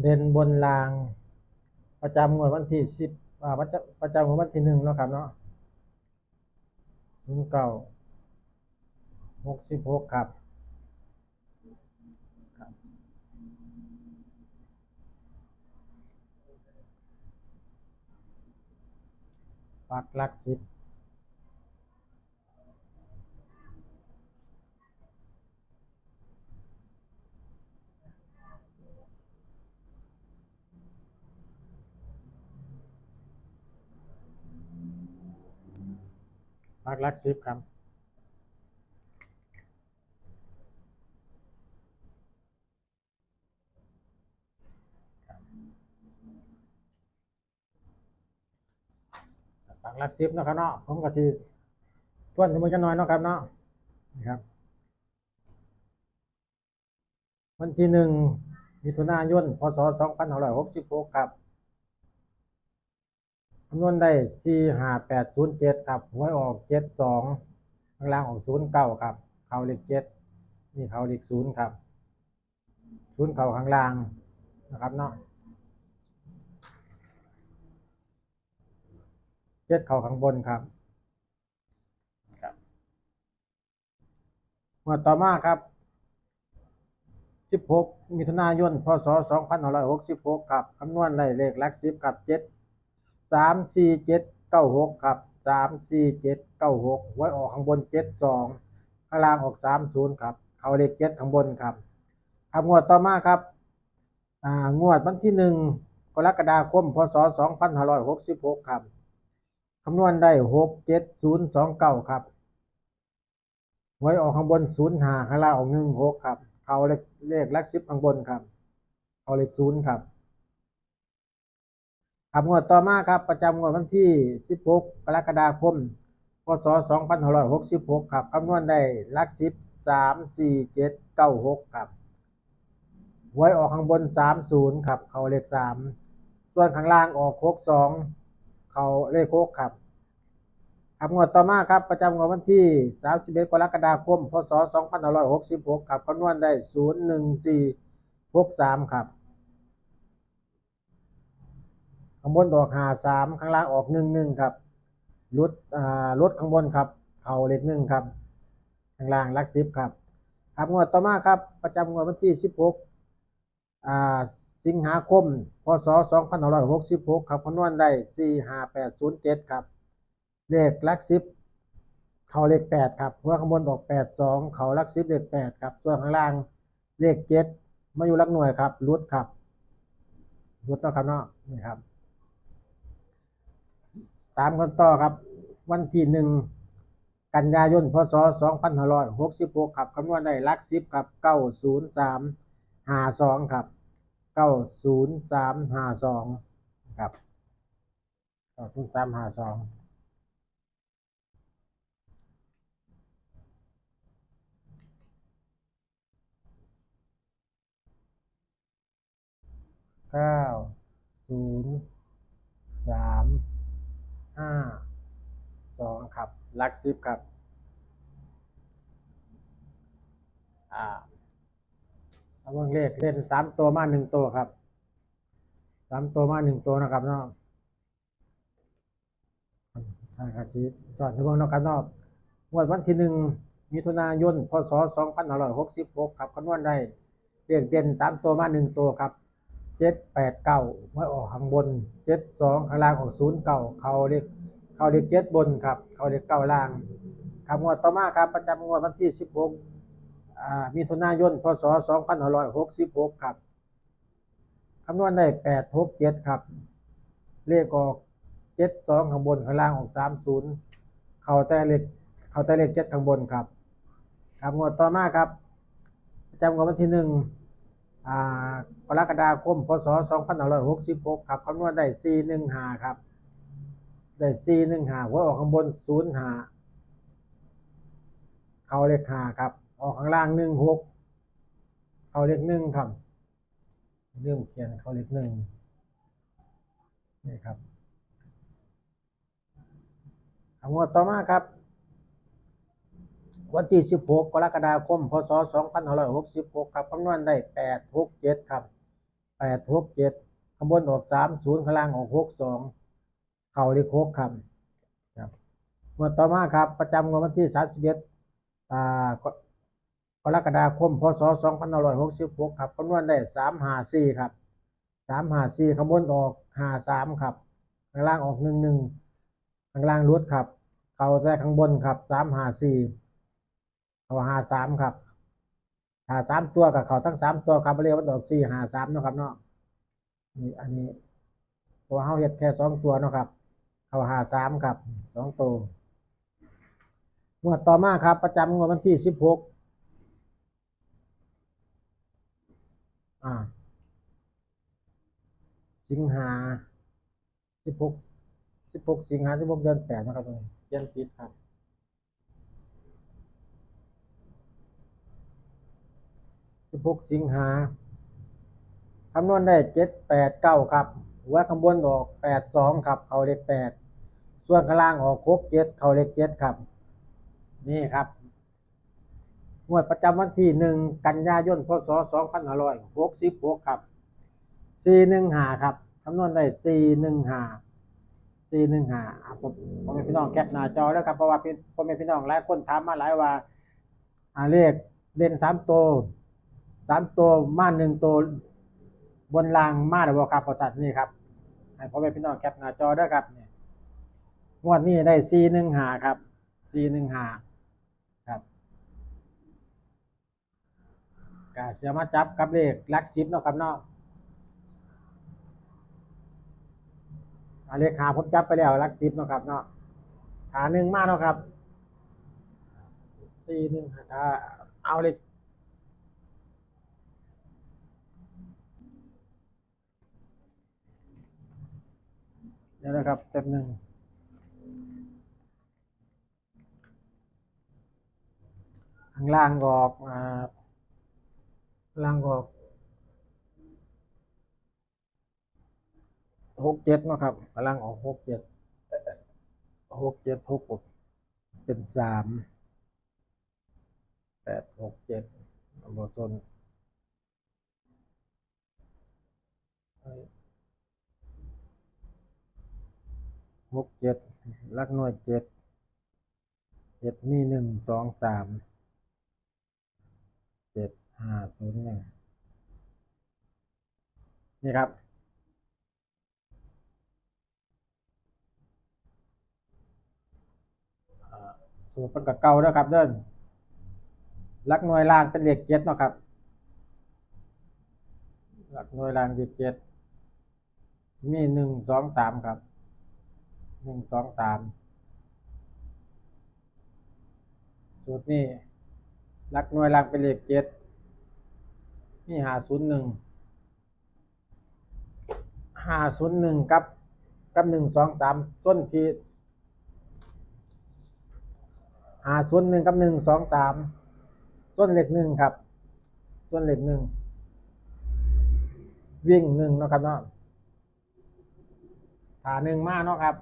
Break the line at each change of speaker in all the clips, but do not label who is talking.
เด่นบนราง ประจำงวดวันที่สิบอ่าประจำงวดวันที่หนึ่งเนาะครับเนาะศูนย์เก้าหกสิบหกครับปักหลักสิบปักห ลักสิบครับปักลักสิบเนะครับเนาะผมก็ที่ทวนถึงมือจะน้อยเนาะครับเนาะนี่ครับ วันที่หนึ่งมิถุนายนพศสองพันหร้อยหกสิบหกครับ คำนวณได้สี่ห้าแปดศูนย์เจ็ดครับหวยออกเจ็ดสองข้างล่างออกศูนย์เก้าครับ เขาเลขเจ็ดนี่เขาเลขศูนย์ครับศูนย์เขาข้างล่างนะครับเนาะเจ็ดเขาข้างบนครับครับมาต่อมาครับ16มิถุนายน พศ2566ครับคำนวณได้เลขหลักสิบ สามสี่เจ็ดเก้าหกครับสามสี่เจ็ดเก้าหกไว้ออกข้างบนเจ็ดสองข้างล่างออกสามศูนย์ครับ เขาเลขเจ็ดข้างบนครับครับงวดต่อมาครับ อ่างวดวันที่หนึ่งกรกฎาคมพศสองพันห้าร้อยหกสิบหกครับคำนวณได้หกเจ็ดศูนย์สองเก้าครับไว้ออกข้างบนศูนย์หาข้างล่างออกหนึ่งหกครับ เขาเลขเลขลักสิบข้างบนครับ เขาเลขศูนย์ครับ ครับงวดต่อมาครับประจำงวดวันที่ 16 กรกฎาคม พศ 2566 ครับคำนวณได้ลักสิบ3 4 7 9 6 ครับหวยออกข้างบน 30 ครับ เขาเลข 3 ส่วนข้างล่างออก62เขาเลข6ครับครับงวดต่อมาครับประจำงวดวันที่ 31 กรกฎาคม พศ 2566 ครับคำนวณได้ 01463 ครับ ข้างบนออก53ข้างล่างออก11ครับลดอ่าลดข้างบนครับ เขาเลข1ครับ ข้างล่างลัก10ครับ ครับงวดต่อมาครับ ประจำงวดวันที่16อ่าสิงหาคม พศ2566ครับคำนวณได้45807ครับ เลขลักสิบเขาเลขแปดครับหัวข้างบนออกแปดสองเขาลักสิบเลขแปดครับ ส่วนข้างล่างเลขเจ็ดมาอยู่ลักหน่วยครับรุดครับรุดต่อครับเนาะนี่ครับ ตามกันต่อครับ วันที่หนึ่งกันยายนพศสองพันห้าร้อยหกสิบหกครับคำนวณได้ลักสิบครับเก้าศูนย์สามห้าสองครับเก้าศูนย์สามห้าสองครับเก้าศูนย์สามห้าสองเก้าศูนย์สาม ห้าสองครับลักซิบครับอ่าเอาเบิ่งเลขเล่นสามตัวมาหนึ่งตัวครับสามตัวมาหนึ่งตัวนะครับเนาะใช่ครับชีจอดที่เบิ่งเนะครับเนาะงวดวันที่หนึ่งมิถุนายนพศสองพันห้าร้อยหกสิบหกครับคำนวณได้เลขเด่นสามตัวมาหนึ่งตัวครับ เจ็ดแปดเก้าไว้ออกข้างบนเจ็ดสองข้างล่างออกศูนย์เก้าเขาเรียกเขาเรียกเจ็ดบนครับ เขาเรียกเก้าล่างครับงวดต่อมาครับประจำงวดวันที่สิบหกอ่ามิถุนายนพศสองพันห้าร้อยหกสิบหกครับคำนวณได้แปดหกเจ็ดครับเลขออกเจ็ดสองข้างบนข้างล่างออกสามศูนย์เขาแต่เลขเขาแต่เลขเจ็ดข้างบนครับ ครับงวดต่อมาครับประจำงวดวันที่หนึ่ง กรกฎาคม พศ 2566 ครับคำนวณได้ 415 ครับ ได้ 415หัวออกข้างบน 05 เข้าเลข5ครับ ออกข้างล่าง 16 เข้าเลข1ครับเรื่องเขียนเข้าเลข1นี่ครับคำนวณต่อมาครับ วันที่ 16 กรกฎาคม พศ 2566 ครับคำนวณได้ 867 ครับแปดหกเจ็ดข้างบนออกสามศูนย์ข้างล่างออกหกสองเข่าเลขหกครับครับงวดต่อมาครับ ประจำงวดวันที่สามสิบเอ็ดอ่ากรกฎาคม พศสองพันร้อยหกสิบหกครับคำนวณได้สามห้าสี่ครับสามห้าสี่ข้างบนออกห้าสามครับ ข้างล่างออกหนึ่งหนึ่งข้างล่างรุดครับ เข่าแต่ข้างบนครับสามห้าสี่ เขาหาสามครับหาสามตัวกับเขาทั้งสามตัวครับเรียกว่าดอกสี่หาสามนะครับเนาะนี่อันนี้ตัวเฮาเฮ็ดแค่สองตัวนะครับ เขาหาสามครับสองตัวงวดต่อมาครับ ประจำงวดวันที่สิบหกอ่า สิงหาสิบหกสิบหกสิงหาสิบหกเดือนแปดนะครับตรงนี้เดือนปิดครับ สิบหกสิงหาคำนวณได้เจ็ดแปดเก้าครับ หัวข้างบนออกแปดสองครับ เขาเลขแปดส่วนข้างล่างออกหกเจ็ดเขาเลขเจ็ดครับ นี่ครับงวดประจำวันที่หนึ่งกันยายนพศสองพันห้าร้อยหกสิบหกครับสี่หนึ่งหาครับคำนวณได้สี่หนึ่งหาสี่หนึ่งหาผมผมเป็นพี่น้องแคปหน้าจอแล้วครับเพราะว่าพี่ผมเป็นพี่น้องหลายคนถามมาหลายว่าอ่าเลขเล่นสามตัว สามตัวมาหนึ่งตัวบนรางมาหรือเปล่าครับพอจัดนี่ครับให้ผมเป็นพี่น้องแคปหน้าจอด้วยครับเนี่ยงวดนี้ได้สี่หนึ่งหาครับสี่หนึ่งหาครับกาเสียมาจับกับเลขลักสิบเนาะครับเนาะอาเลขหาผมจับไปแล้วลักสิบเนาะครับเนาะหาหนึ่งมาเนาะครับสี่หนึ่งถ้าเอาเลข เดี๋ยวนะครับเต็มหนึ่งข้างล่างออกอ่าข้างล่างออกหกเจ็ดนาะครับกำลังออกหกเจ็ดหกเจ็ดหกหกเป็นสามแปดหกเจ็ดบทน หกเจ็ดลักหน่วยเจ็ดเจ็ดมีหนึ่งสองสามเจ็ดห้าศูนย์หนึ่งนี่ครับ สูตรเป็นกับเก่าแล้วครับเดินลักหน่วยล่างเป็นเลขเจ็ดเนาะครับหลักหน่วยล่างเลขเจ็ดมีหนึ่งสองสามครับ หนึ่งสองสามสูตรนี้หลักหน่วยล่างเป็นเลขเจ็ดมีหาศูนย์หนึ่งหาศูนย์หนึ่งกับกับหนึ่งสองสามส้นที่หาส่วนหนึ่งกับหนึ่งสองสามส่วนเลขหนึ่งครับส่วนเลขหนึ่งวิ่งหนึ่งเนาะครับเนาะหาหนึ่งมาเนาะครับ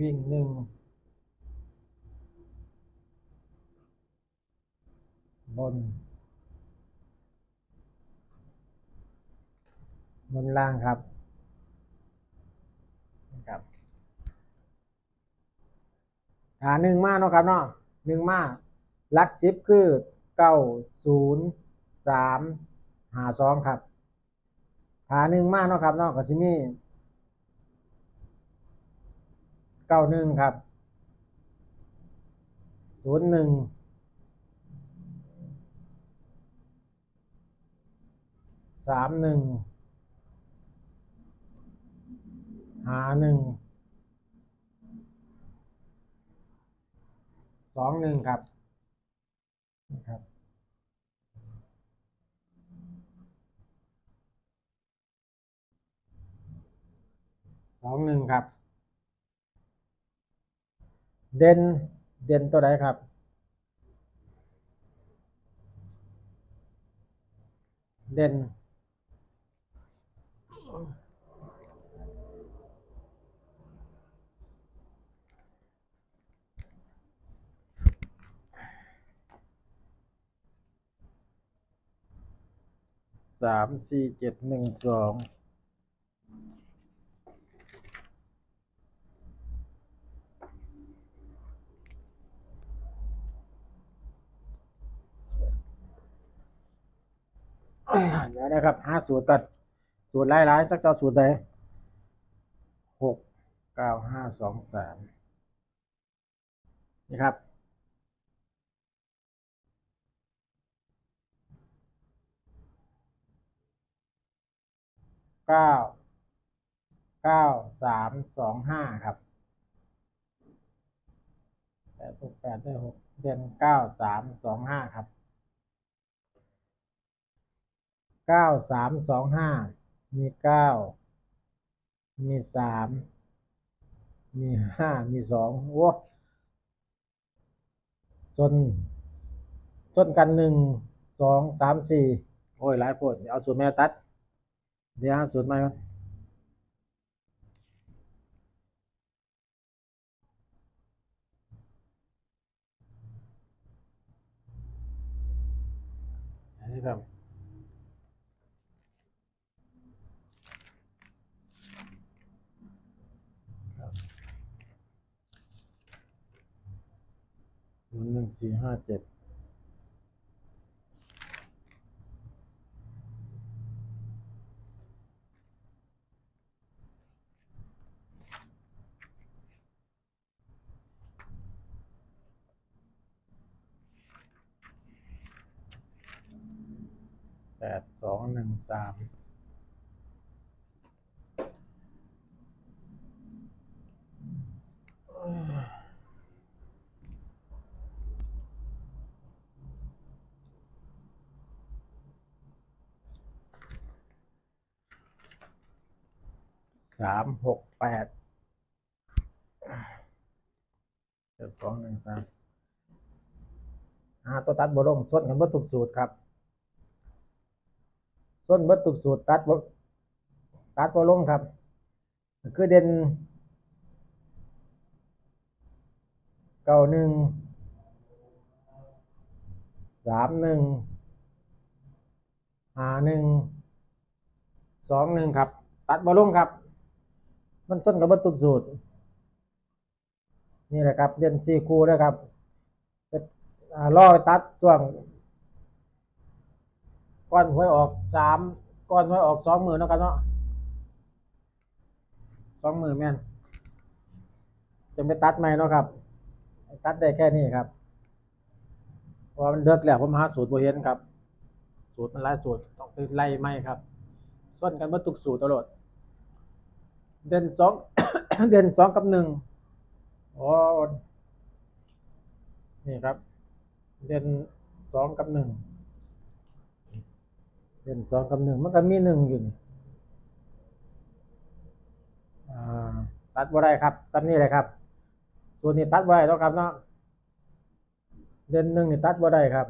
วิ่งหนึ่งบน บนล่างครับครับหาหนึ่งมาเนาะครับเนาะหนึ่งมาลักสิบคือเก้าศูนย์สามหาสองครับหาหนึ่งมาเนาะครับเนาะก็สิมี เก้าหนึ่งครับศูนย์หนึ่งสามหนึ่งหาหนึ่งสองหนึ่งครับครับสองหนึ่งครับ เด่นเด่นตัวไหนครับ เด่น สามสี่เจ็ดหนึ่งสองเดี๋ยวนะครับหา สูตรกันสูตรหลายๆสักเจ้าสูตรใดหกเก้าห้าสองสามนี่ครับเก้าเก้าสามสองห้าครับแปดหกแปดได้หกเดือนเก้าสามสองห้าครับ เก้าสามสองห้ามีเก้ามีสามมีห้ามีสองโอ้จนจนกันหนึ่งสองสามสี่โอ้ยหลายโพดเอาสูตรแม่ตัด เดี๋ยวหาสูตรใหม่ก่อนอันนี้ครับ ศูนย์หนึ่ งสี่ห้าเจ็ดแปดสองหนึ่งสาม สามหกแปดแปดสองหนึ่งสามอ่าตัวตัดบลงส้นกันบิดทุกสูตรครับส้นบิดทุกสูตรตัดบตัดบลงครับ คือเด่นเก้าหนึ่งสามหนึ่งห้าหนึ่งสองหนึ่งครับ ตัดบอลงครับ มันต้นกับเบิดทุกสูตร นี่แหละครับ เด่นสี่คูนะครับเป็นอ่าล่อไปตัดช่วงก้อนหวยออกสามก้อนหวยออกสองหมื่นแล้วกันเนาะสองหมื่นแม่นจะไปตัดไหมเนาะครับ ตัดได้แค่นี้ครับเพราะว่ามันเลิกแล้วผมหาสูตรบ่เห็นครับ สูตรมันหลายสูตรต้องไปไล่ไหมครับส่วนกันเมื่อตุกสูตรตลอด เด่นสองเด่นสองกับหนึ่งอ๋อนี่ครับ เด่นสองกับหนึ่งเด่นสองกับหนึ่งมันก็มีหนึ่งอยู่นี่อ่าตัดบ่ได้ครับตัดนี่เลยครับส่วนนี้ตัดบ่ได้แล้วครับเนาะเด่นหนึ่งนี่ตัดบ่ได้ครับ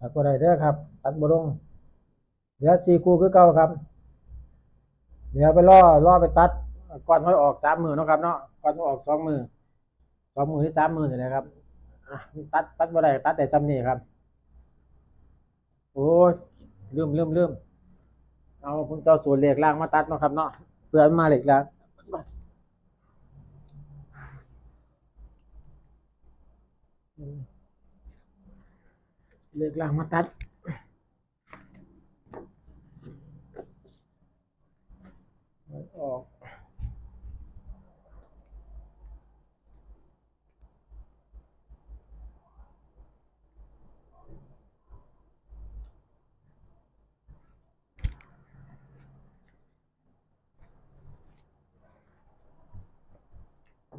ตัดบ่ได้เด้อครับ ตัดบ่ลงเหลือสี่คู่คือเก่าครับเดี๋ยวไปล่อล่อไปตัดก่อนห้อยออกสามมือนะครับเนาะก่อนห้อยออกสองมือสองมือที่สามมือนี่แหละครับตัดตัดบ่ได้ตัดแต่จำนี่ครับ โอ้ยลืมลืมลืมเอาผมเจ้าส่วนเหล็กล่างมาตัดนะครับเนาะเพื่อมาเหล็กล่าง เหล็กล่างมาตัดไม่ออก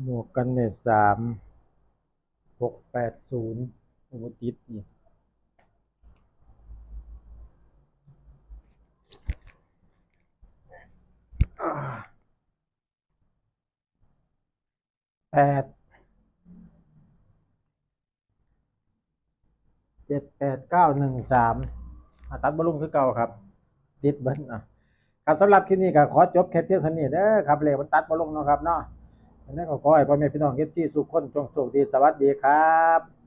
บวกกันเนี่ยสามหกแปดศูนย์โอ้โหติดอีกอ่า แปดเจ็ดแปดเก้าหนึ่งสามอะตัดบอลลูนคือเก่าครับติดเบิ้ลอะครับสำหรับคลิปนี้ก็ขอจบแค่เพียงเท่านี้เด้อครับเลขมันตัดบอลลูนเนาะครับเนาะอันนั้นก็ขอให้พ่อแม่พี่น้องเอฟซีสุขคนจงโชคดีสวัสดีครับ